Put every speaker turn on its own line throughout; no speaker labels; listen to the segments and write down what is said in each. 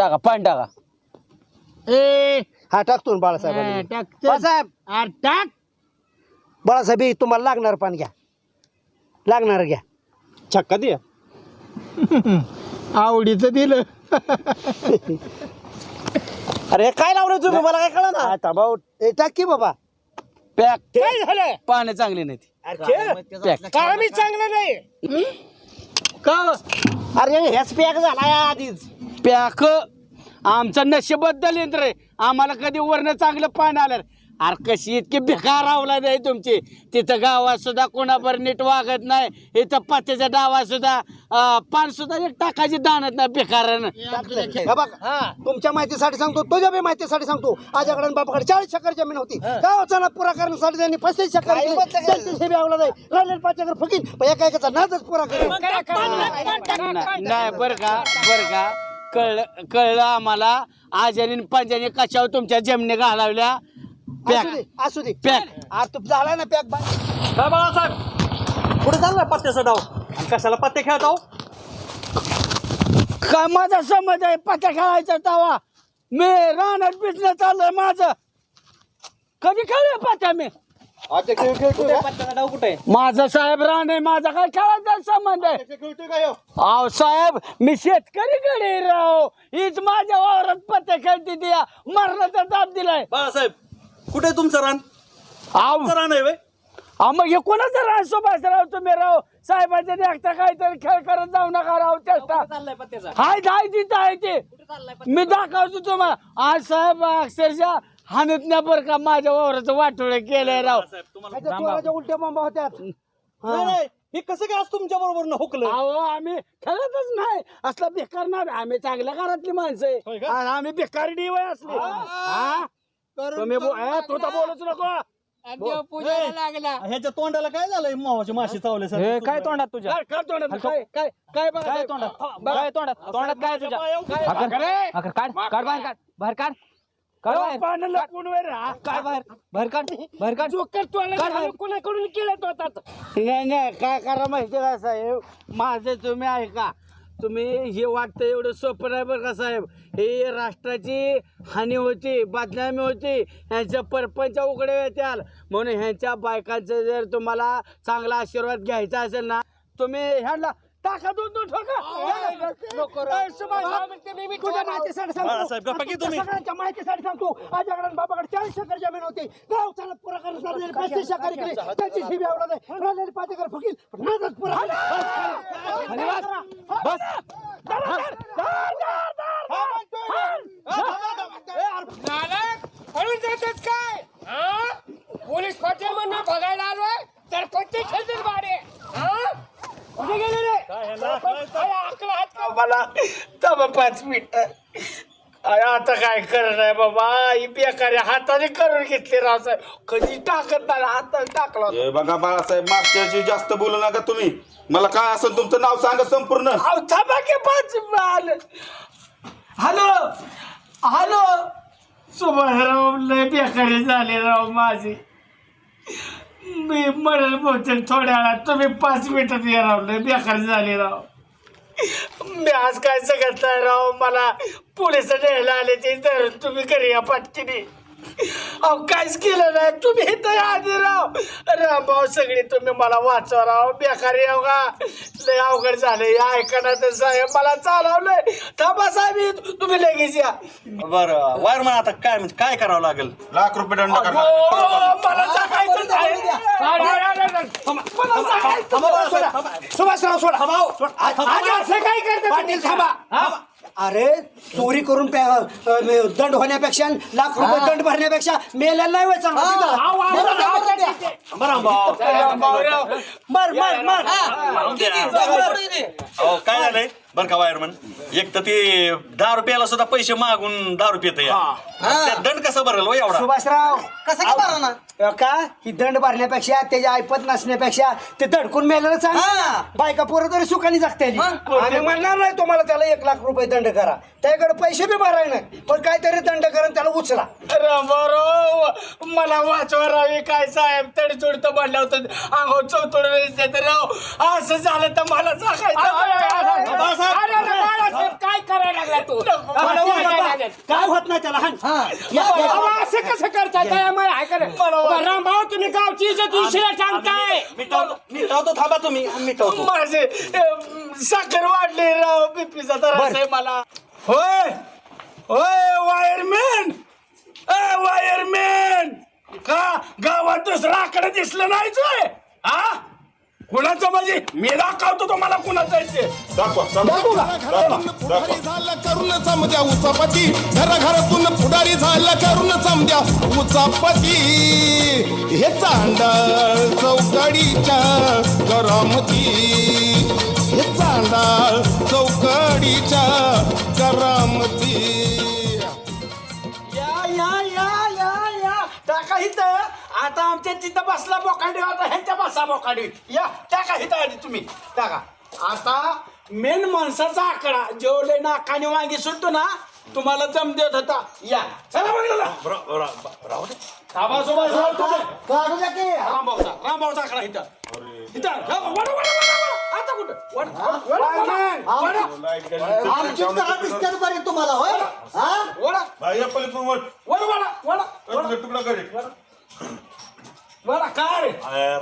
टाका पाणी टाका.
ए
हा टाकतो ना बाळासाहेब!
टाक.
बाळासाहेब हे तुम्हाला लागणार पान घ्या. लागणार घ्या.
छक्का दे.
आवडीचं दिलं.
अरे काय लावलं तुम्ही? मला काय कळलं ना
आता भाऊ ए, टाक की बाबा.
पॅक
काय झालं
पाणी चांगली नाही ती. पॅक
चांगलं नाही? का
अरे ह्याच पॅक झाला आधीच.
पॅक आमचं नशीबबद्दल रे. आम्हाला कधी वरनं चांगलं पाणी आलं अरे कशी इतकी बेकार आवला नाही तुमची. तिथं गावात सुद्धा कोणावर नीट वागत नाही. इथं पत्त्याच्या डावात सुद्धा पान सुद्धा एक टाकायची दानत नाही
हे बघ तुमच्या माहितीसाठी सांगतो तुझ्या बी माहितीसाठी सांगतो. आजकडे बापाकडे चाळीस चक्कर जमीन होती. गावाचा पुरा करण्यासाठी त्यांनी पस्तीस सेवी आवला नाही. राहिलेले पाच चक्कर फकीन पण एका एकाचा नादच पुरा
नाही. नाही, बरं का बरं का. कळलं कळलं आम्हाला. आजानी पंजाने कशावर तुमच्या जमिनी घालावल्या?
असू
पॅक
दे असू दे.
पॅक
आज तू झाला ना पॅक
काय बाळासाहेब? कुठे चाललाय पत्त्याचा डाव? आणि कशाला पत्ते खेळताव
काय माझा समज आहे? पत्या खेळायचा तवा. मी रानात बिझनेस चाललंय माझं. कधी खेळलोय पत्या मी?
पत्त्याचा डाव कुठे
माझं साहेब रान आहे माझा काय खेळायचा संबंध आहे? अहो साहेब मी शेतकरी कडे राव. हीच माझ्या वावरात पत्ते खेळते ती. मरणाचा दाब दिलाय.
बाळासाहेब कुठे आहे तुमचं रान? तुमचं रान आहे व्हय?
अहो, मग हे कोणाचं रान सुभाष राव तुम्ही राव? साहेबाच्या देखता काहीतरी खेळ करत जाऊ नका राव चेष्टा. हाय हाय तिथं आहे ते. मी दाखवतो तुम्हाला आज साहेब अक्षरशः हाणत नाही बरं का माझ्या वावराचं वाटोळ केलंय राव.
बाळासाहेब तुम्हाला
चोराच्या उलट्या बोंबा होत्यात
नाही, नाही. हे कसं काय आज तुमच्या बरोबर हुकलं?
अहो आम्ही खेळतच नाही. असला बेकार नाही आम्ही चांगल्या घरातली माणसं
होय
आहे
का?
आणि आम्ही बेकार डिवय असले. हा? तुम्ही बो- ए, तू तर बोलूच नको.
देव पूजाला लागला.
ह्याच्या तोंडाला काय झालंय मावाची माशी चावले सर?
काय तोंडात तुझ्या?
काय काय तोंडात? काय काय काय बघा
काय तोंडात? काय तोंडात? तोंडात काय तुझ्या?
काय
अकर
अरे,
अकर काढ काढ बाहेर काढ. बाहेर काढ. काढ बाहेर?
पानं लपून वर राहा.
काढ बाहेर? बाहेर काढ बाहेर काढ
जोकर तोंडाला
काढ बाहेर.
घालून कोणाकडून केलं तो आता. नाही नाही काय करा माहिती का साहेब? माझं तुम्ही ऐका. तुम्ही हे वाटतं एवढं सोपं नाही बरं का साहेब? हे राष्ट्राची हानी होती बदनामी होती ह्यांच्या परपंच उघडे येत्याल. म्हणून ह्यांच्या बायकांचं जर तुम्हाला चांगला आशीर्वाद घ्यायचा असेल ना तुम्ही ह्यांना टाका दोन दोन
गप्पा की तुम्ही?
सगळ्यांच्या माहितीसाठी सांगतो. आजकडे बाबाकडे चाळीस चक्कर जमीन होती. गाव चालत पुरा करण्यासाठी पस्तीस चक्कर केली त्यांची सेवी आवला नाही. राहिलेले पाच चक्कर फकीन पण नादच पुरा केला.
नालायक पळून जातात काय? हा? पोलीस पाटील म्हणून बघायला आलोय तर पत्ते खेळतील भाडे हा? कुठे गेले?
मला तबा पाच मिनिट. आता काय करणार बाबा? ही बेकारी हाताने करून घेतली राव साहेब कधी टाकत नाही हाताने टाकला होता.
हे बघा बाळासाहेब मागच्याची जास्त बोलू नका तुम्ही. मला काय असेल तुमचं नाव सांगा संपूर्ण.
अहो, थांबा की पाच आलं हॅलो हॅलो. सुभाषराव लय बेकारी झाले राव माझी. मी मरेल बहुतेक थोड्या वेळात. तुम्ही पाच मिनिटात या राव लय बेकारी झाली राव. मी आज काय सगळं नाही राव? मला पोलीस न्यायला आले ते धरून तुम्ही घरी या पटकीने. अहो काहीच केलं नाही तुम्ही इथं आधी राव रामभाऊ सगळी तुम्ही मला वाचवा राव बेकारी येऊ का लय अवघड झालं या ऐकणार तर साहेब मला चालवलंय थांबा साहेब तुम्ही लगेच या
बरं वायरमॅन आता काय म्हणजे काय करावं लागेल
लाख रुपये दंड
अहो,
करणार
मला सांगायचं नाही. मला सांगायचं
सुभाषराव सोडा
आणि असं काय करता
पाटील थांबा अरे चोरी करून पे- अ, मे- दंड होण्यापेक्षा लाख रुपये दंड भरण्यापेक्षा मेलेला नाही व्हायचा मर मर मर.
अहो काय झालंय बरं का वायरमन एक तर ते दहा रुपयाला सुद्धा पैसे मागून दहा रुपये येतं या त्यात दंड कसा भरेल हो एवढा
सुभाषराव कसं का ही दंड भरण्यापेक्षा त्याच्या ऐपत नसण्यापेक्षा ते दडकून मेलेलं चांग बायका पोरं तरी सुखाने जगते आम्ही म्हणणार नाही तुम्हाला त्याला एक लाख रुपये दंड करा त्याकडे पैसे बी भराय नाही पण काहीतरी दंड करा आणि त्याला उचला
राव मला वाचवा रावी काय साहेब तडजोड तर म्हणलं होतं अंगावर चौतोड राव असं झालं तर मला सांगायचं
अरे अरे, बाळासाहेब काय करायला लागला तू?
मला
काय
ओरडा.
करायला लागला?
काय होत नाही त्याला हाण. या, या.
अहो, असं कसं करताय? काय आम्हाला हाय करे रामभाऊ तुम्ही गावची इज्जत उशिरा सांगताय.
मिटवतो मिटवतो थांबा तुम्ही मिटवतो.
माझे अं, साखर वाढले राव बीपीचा त्रास आहे मला. होय. होय वायरमॅन. ए वायरमॅन. का गावात दुसरं आकडे दिसलं नाहीच होय हा? कुणाचं म्हणजे? मी दाखवतो तुम्हाला कुणाचं आहे ते.
दाखवा दाखवा.
घरातून पुढारी झाला करून समद्या उचापती. घराघरातून पुढारी झाला करून समद्या उचापती. हे चांडाळ चौकडीच्या करामती हे चांडाळ चौकडीच्या करामती
या या या या या. टाका इथं. आता आमच्या तिथं बसला बोकांडी आता ह्यांच्या बसा बोकांडी. या टाका इथं आधी तुम्ही. टाका. आता मेन माणसाचा आकडा जेवढे नाकाने वांगी सुटतो ना तुम्हाला जम देत होता. या. चला बघला
राहू दे.
काढू द्या की.
रामभाऊचा रामभाऊचा आकडा इथं. हा. आता कुठं? वळा, वळा, वळा, वळा.
आमचीच घरात दिसतात बरे तुम्हाला होय? हा?
वळा,
भाई पलीकडून वर
वळा, वळा, वळा, वळा.
तुकडा करे
वळा, काय रे?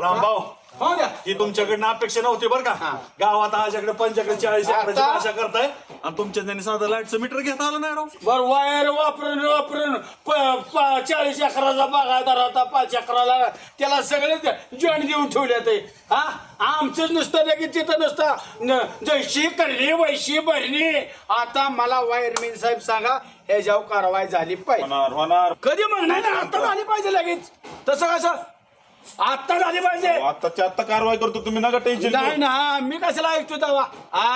रामभाऊ
हो? द्या.
ही तुमच्याकडनं अपेक्षा नव्हती बरं का? गावात माझ्याकडे पंच्याकडे चाळीस एकराची
आता-
भाषा करताय आणि तुमच्या त्यांनी साधं लाईटचं मीटर घेता आलं नाही राव.
बर वायर वापरून वापरून प- प- चाळीस अकराचा बागायदार होता पाच अकराला त्याला सगळेच जॉईन देऊन ठेवले ते. हा? आमचं नुसतं लगेच तिथं नुसतं न- जैशी करणी वैशी भरणी. आता मला वायरमॅन साहेब सांगा ह्याच्यावर कारवाई झाली पाहिजे.
होणार होणार.
कधी मग नाही ना आता झाली पाहिजे लगेच. तसं कसं? आता झाली पाहिजे.
आत्ताच्या आत्ता कारवाई करतो तुम्ही नका टेन्शन
नाही ना मी कशाला ऐकतो तेव्हा?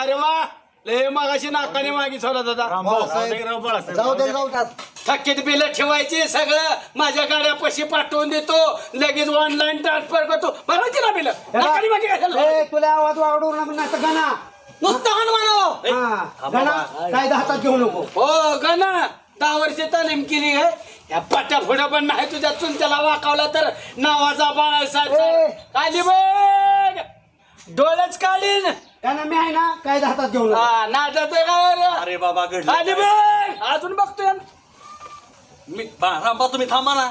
अरे वा लय मगाशी नाकाने मागित होता दादा.
रामभाऊ राहू दे की राव बाळासाहेब.
जाऊ दे जाऊ दे.
थकीत बिल ठेवायची सगळं माझ्या गाड्या पैसे पाठवून देतो. लगेच ऑनलाईन ट्रान्सफर करतो. भरायची ना बिल. नाकाने मागे कशाला?
ए, तुला आवाज वाढवू नको नाही तर गणा.
नुसतं हाण म्हणावं
हा, गणा काय हातात घेऊ नको.
हो गणा. दहा वर्ष तालीम केली आहे. या पाट्या पुढं पण नाही तुझ्या चुलत्याला वाकावला तर नावाचा
ए.
बाळासाहेब काली बघ! डोळेच काढीन.
गणा मी आहे ना काय हातात घेऊ नको
हा काय रे?
अरे बाबा घडलं
बघ! अजून बघतोय
मी बा- रामभाऊ तुम्ही थांबा ना.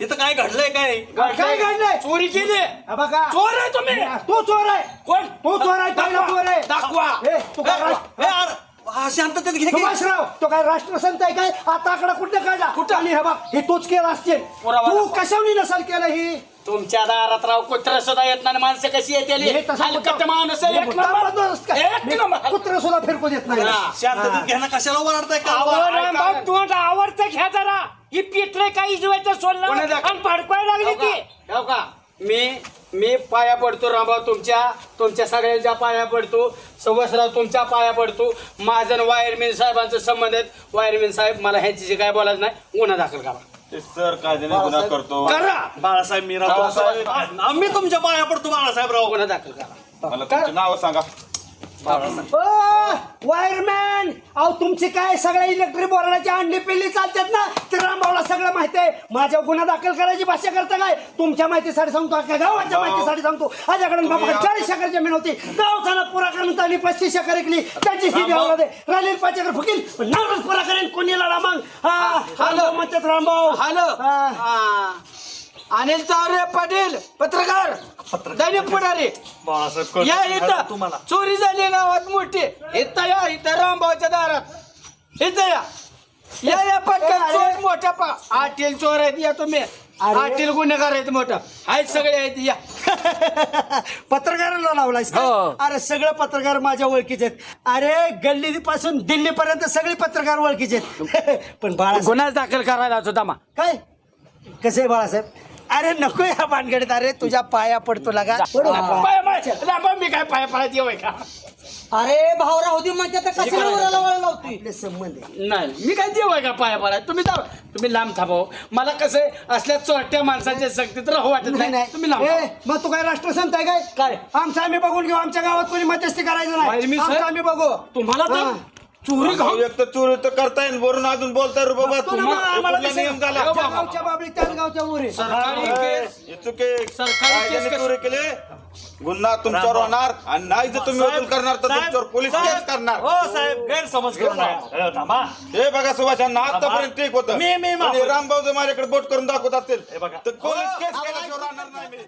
इथं काय घडलंय काय?
काय घडलंय?
चोरी केली.
हा बघा.
चोर आहे तुम्ही.
तू चोर आहे.
कोण?
तू चोर आहे पहिला. चोर आहे.
दाखवा.
ए, तू काय राष्ट्र-
ए, अरे, हा, शांततेत घे.
सुभाषराव तो काय राष्ट्रसंत आहे काय? आता आकडा कुठे काढला?
कुठं?
आणि हे बघ हे तूच केलं असतील.
पुरावा
तू
दाखवा.
कशावनी नसल केलं ही?
तुमच्या दारात राव कुत्र सुद्धा येत नाही माणसं कशी
हे
येते
तसं
हलकट
मुद्दाम-
माणूस
हे
एक
मुद्दाम
नंबर.
बंदोबस्त काय?
एक
मी
नंबर.
कुत्रं सुद्धा फिरकू देत नाही.
हा.
शांततेत घ्या ना कशाला ओरडताय का?
रामभाऊ तोंड आवडतं घ्या जरा. ही पिटले काही जीवाचं सोडलं
कोणी दाखव-
आणि भडकवायला लागली ती.
का? मी मी पाया पडतो रामभाऊ तुमच्या तुमच्या सगळ्यांच्या पाया पडतो. सवसराव तुमच्या पाया पडतो. माझं वायरमॅन साहेबांचं संबंध आहेत. वायरमॅन साहेब मला ह्यांची काय बोलायचं नाही. गुन्हा दाखल करा.
ते सर काय गुन्हा करतो.
करा!
बाळासाहेब मी राव
बाळासाहेब.
आम्ही तुमच्या पाया पडतो बाळासाहेब राव
गुन्हा दाखल करा.
मला तुमचं नाव सांगा.
वायरमॅन अहो तुमची काय सगळ्या इलेक्ट्रिक बोर्डाची अंडी पिल्ली चालतात ना? ते रामभाऊला सगळं माहिती आहे. माझ्या गुन्हा दाखल करायची भाषा करता काय? तुमच्या माहितीसाठी सांगतो अख्ख्या गावाच्या माहितीसाठी सांगतो. माझ्याकडे बाबा चाळीस एकर जमीन होती. गावचाला पुरा करून त्यांनी पस्तीस एकर ऐकली त्याची ही दे. राहिलेली पाच एकर फुकील. पण नावच पुरा करेन कोणी लढा मग? हा हॅलो. म्हणतात रामभाऊ.
हॅलो. अनिल तावरे पाटील पत्रकार. दैनिक पुढारी.
बाळासाहेब कळतं
या इथं
तुम्हाला.
चोरी झाली गावात मोठी. इथं या इथं रामभाऊच्या दारात. इथं या. या या पटकन. चोर मोठा पा आटील चोर आहेत या तुम्ही.
अरे.
आटील गुन्हेगार आहेत मोठा. आहेत सगळे आहेत या.
पत्रकारांना लावलायस का?
हो.
अरे सगळे पत्रकार माझ्या ओळखीचे आहेत. अरे गल्ली पासून दिल्ली पर्यंत सगळे पत्रकार ओळखीचे आहेत. पण बाळा
गुन्हा दाखल करायला होता मा.
काय? कसे आहे बाळासाहेब? अरे नको या भानगडीत. अरे तुझ्या पाया पडतो लागा. पडू.
पाय पाय मी काय पाय पडायचं येऊ का.
अरे भावरा होती म्हणजे आता कशाला उराला वळ लावतोय?
आपले संबंध आहे.
नाही मी काय देऊ का पाया पडाय तुम्ही जाऊ तुम्ही लांब थांबव मला कसं आहे, असल्या चोरट्या माणसाच्या सक्तीत राहू वाटत
नाही
नाही. तुम्ही लांब
नाही
थांबा.
ए, मग तू काय राष्ट्रसंत आहे काय?
काय?
आमचं आम्ही बघून घेऊ. आमच्या गावात कोणी मध्यस्थी करायचं
बाहेर
नाही
मी
आमचं आम्ही बघू.
तुम्हाला तर
हा.
चोरी घाऊन
एक तर चोरी तर करताय आणि वरून अजून बोलताय रे बाबा
तो ना
तुम्हा-
मग
हे
आम्हाला
कुठला
कसं-
नियम झाला?
ज्या गावच्या बाबळी त्याच गावच्या मोरे.
सरकारी केस
हे चुके
सरकारी
काय
केस
ज्यांनी
कसं-
चोरी केली. गुन्हा तुमच्यावर होणार आणि नाही जर तुम्ही वसूल करणार तर तुमच्यावर पोलीस केस करणार.
हो साहेब गैरसमज करू नका अ, थांबा.
हे बघा सुभाषांना आतापर्यंत ठीक होतं.
मी- मी माफ
आणि रामभाऊ जर माझ्याकडे बोट करून दाखवत असतील
हे बघा.
तर पोलीस केस केल्याशिवाय राहणार नाही मी.